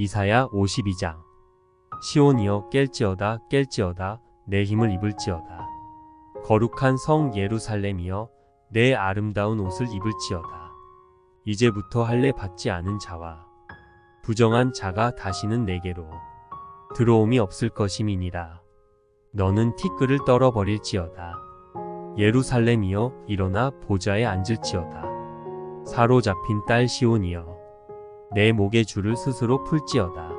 이사야 52장. 시온이여 깰지어다 깰지어다 내 힘을 입을지어다. 거룩한 성 예루살렘이여 내 아름다운 옷을 입을지어다. 이제부터 할례 받지 않은 자와 부정한 자가 다시는 내게로 들어옴이 없을 것임이니라. 너는 티끌을 떨어버릴지어다. 예루살렘이여 일어나 보좌에 앉을지어다. 사로잡힌 딸 시온이여 내 목의 줄을 스스로 풀지어다.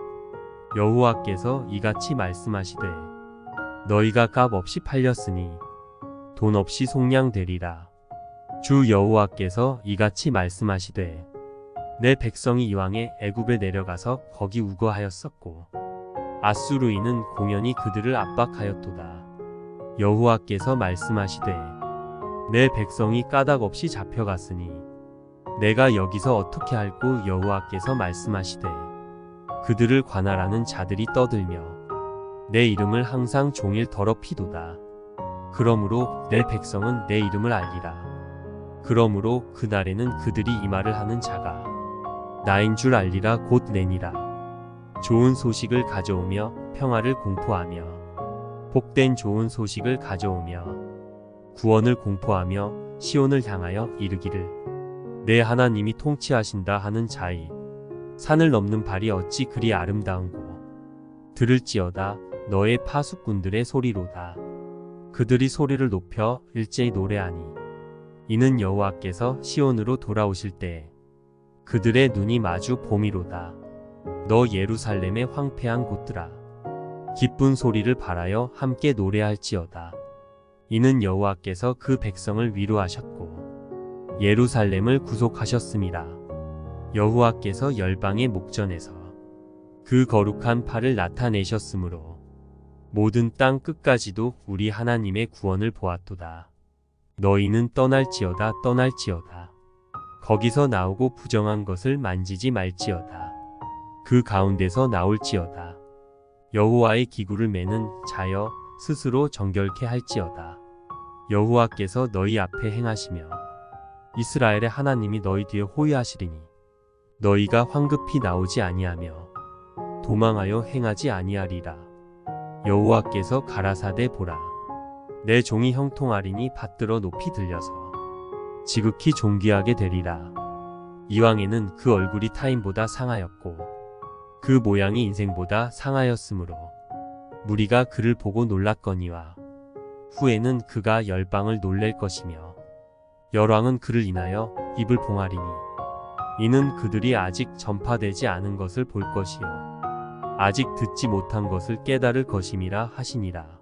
여호와께서 이같이 말씀하시되 너희가 값 없이 팔렸으니 돈 없이 속량되리라. 주 여호와께서 이같이 말씀하시되 내 백성이 이왕에 애굽에 내려가서 거기 우거하였었고 아수르인은 공연히 그들을 압박하였도다. 여호와께서 말씀하시되 내 백성이 까닭 없이 잡혀갔으니 내가 여기서 어떻게 할고 여호와께서 말씀하시되 그들을 관할하는 자들이 떠들며 내 이름을 항상 종일 더럽히도다. 그러므로 내 백성은 내 이름을 알리라. 그러므로 그날에는 그들이 이 말을 하는 자가 나인 줄 알리라 곧 내니라. 좋은 소식을 가져오며 평화를 공포하며 복된 좋은 소식을 가져오며 구원을 공포하며 시온을 향하여 이르기를 내 하나님이 통치하신다 하는 자이 산을 넘는 발이 어찌 그리 아름다운고? 들을지어다 너의 파수꾼들의 소리로다. 그들이 소리를 높여 일제히 노래하니 이는 여호와께서 시온으로 돌아오실 때 그들의 눈이 마주 봄이로다. 너 예루살렘의 황폐한 곳들아 기쁜 소리를 바라여 함께 노래할지어다. 이는 여호와께서 그 백성을 위로하셨고 예루살렘을 구속하셨습니다. 여호와께서 열방의 목전에서 그 거룩한 팔을 나타내셨으므로 모든 땅 끝까지도 우리 하나님의 구원을 보았도다. 너희는 떠날지어다 떠날지어다. 거기서 나오고 부정한 것을 만지지 말지어다. 그 가운데서 나올지어다. 여호와의 기구를 매는 자여 스스로 정결케 할지어다. 여호와께서 너희 앞에 행하시며 이스라엘의 하나님이 너희 뒤에 호위하시리니 너희가 황급히 나오지 아니하며 도망하여 행하지 아니하리라. 여호와께서 가라사대 보라. 내 종이 형통하리니 받들어 높이 들려서 지극히 존귀하게 되리라. 이왕에는 그 얼굴이 타인보다 상하였고 그 모양이 인생보다 상하였으므로 무리가 그를 보고 놀랐거니와 후에는 그가 열방을 놀랠 것이며 열왕은 그를 인하여 입을 봉하리니 이는 그들이 아직 전파되지 않은 것을 볼 것이요 아직 듣지 못한 것을 깨달을 것임이라 하시니라